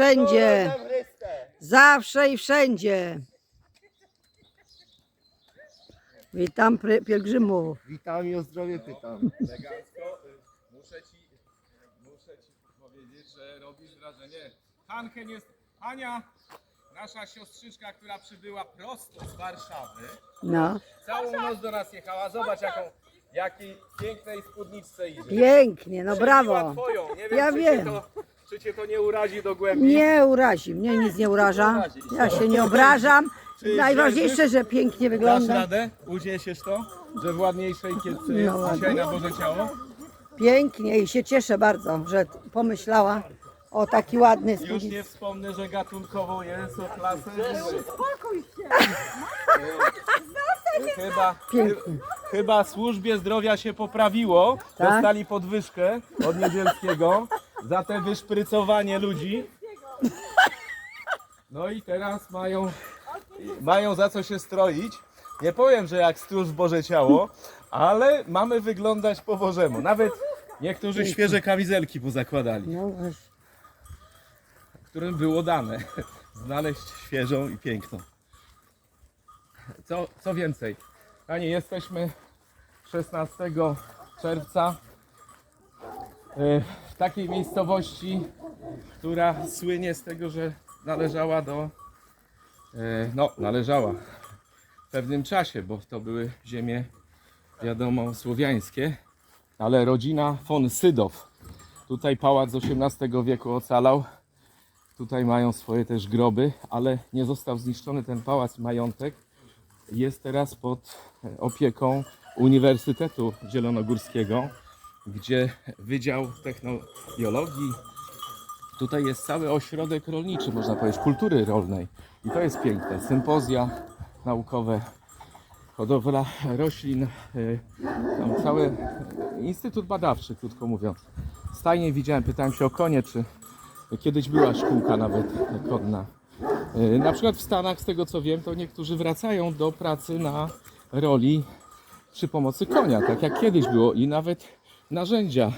wszędzie. Zawsze i wszędzie. Witam pielgrzymów. Witam i o zdrowie pytam. Elegancko. Muszę ci, muszę ci powiedzieć, że robisz wrażenie. Hanchen jest Ania, nasza siostrzyczka, która przybyła prosto z Warszawy. No, Całą noc do nas jechała. Zobacz jaką, jakiej pięknej spódniczce idzie. pięknie, no Przebiła brawo. Twoją. Nie wiem, Ja czy, wiem. To, czy cię to nie urazi do głębi. Nie urazi, mnie nic nie uraża. Ja się nie obrażam. Czy Najważniejsze, że pięknie Dasz wygląda. radę? Uniesiesz to? Że w ładniejszej No jest ładnie. dzisiaj na Boże Ciało? Pięknie i się cieszę bardzo, że pomyślała o taki ładny Już nie wspomnę, że gatunkowo jest o klasę. Spokój się! Chyba, Pięknie. chyba służbie zdrowia się poprawiło. Tak? Dostali podwyżkę od Niedzielskiego za te wyszprycowanie ludzi. No i teraz mają, mają za co się stroić. Nie powiem, że jak stróż Boże Ciało, ale mamy wyglądać po Bożemu. Nawet niektórzy świeże kamizelki pozakładali No właśnie. którym było dane znaleźć świeżą i piękną. Co, co więcej, Panie, jesteśmy 16 czerwca w takiej miejscowości, która słynie z tego, że należała do, e, no należała w pewnym czasie, bo to były ziemie, wiadomo, słowiańskie, ale rodzina von Sydow. Tutaj pałac XVIII wieku ocalał, Tutaj mają swoje też groby, ale nie został zniszczony ten pałac, majątek. Jest teraz pod opieką Uniwersytetu Zielonogórskiego, gdzie Wydział Technologii. Tutaj jest cały ośrodek rolniczy, można powiedzieć, kultury rolnej. I to jest piękne. Sympozja naukowe, hodowla roślin, y, tam cały instytut badawczy, krótko mówiąc. Stajnie widziałem, pytałem się o konie, czy Kiedyś była szkółka nawet kodna. Yy, Na przykład w Stanach, z tego co wiem, to niektórzy wracają do pracy na roli przy pomocy konia, tak jak kiedyś było i nawet narzędzia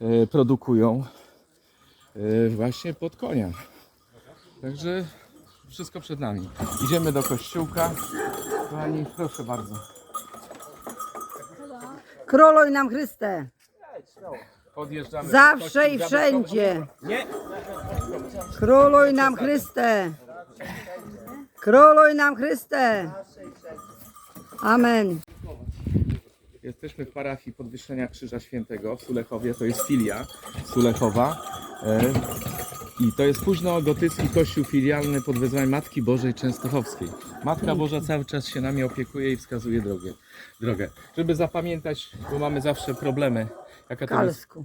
yy, produkują yy, właśnie pod konia. Także wszystko przed nami. Idziemy do kościółka. Kochani, proszę bardzo. Króluj nam Chryste. Podjeżdżamy. pod Zawsze i wszędzie. Nie, Króluj nam Chryste. Króluj nam Chryste. Amen. Jesteśmy w parafii Podwyższenia Krzyża Świętego w Sulechowie, to jest filia Sulechowa. E, I to jest późno-gotycki kościół filialny pod wezwaniem Matki Bożej Częstochowskiej. Matka Boża cały czas się nami opiekuje i wskazuje drogę. drogę. Żeby zapamiętać, bo mamy zawsze problemy. Jaka to jest Kalsku.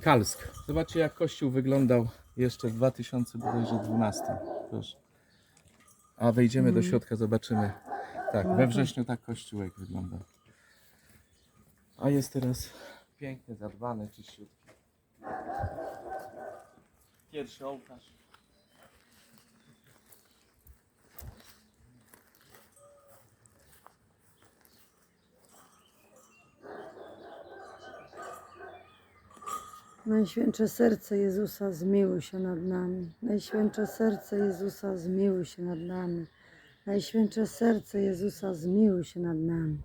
Kalsk. Zobaczcie jak kościół wyglądał jeszcze w 2012. Proszę. A wejdziemy do środka, zobaczymy. Tak, we wrześniu tak kościółek wygląda. A jest teraz piękny, zadbany, czyściutki. Pierwszy ołtarz. Najświętsze serce Jezusa, zmiłuj się nad nami. Najświętsze serce Jezusa, zmiłuj się nad nami. Najświętsze serce Jezusa, zmiłuj się nad nami.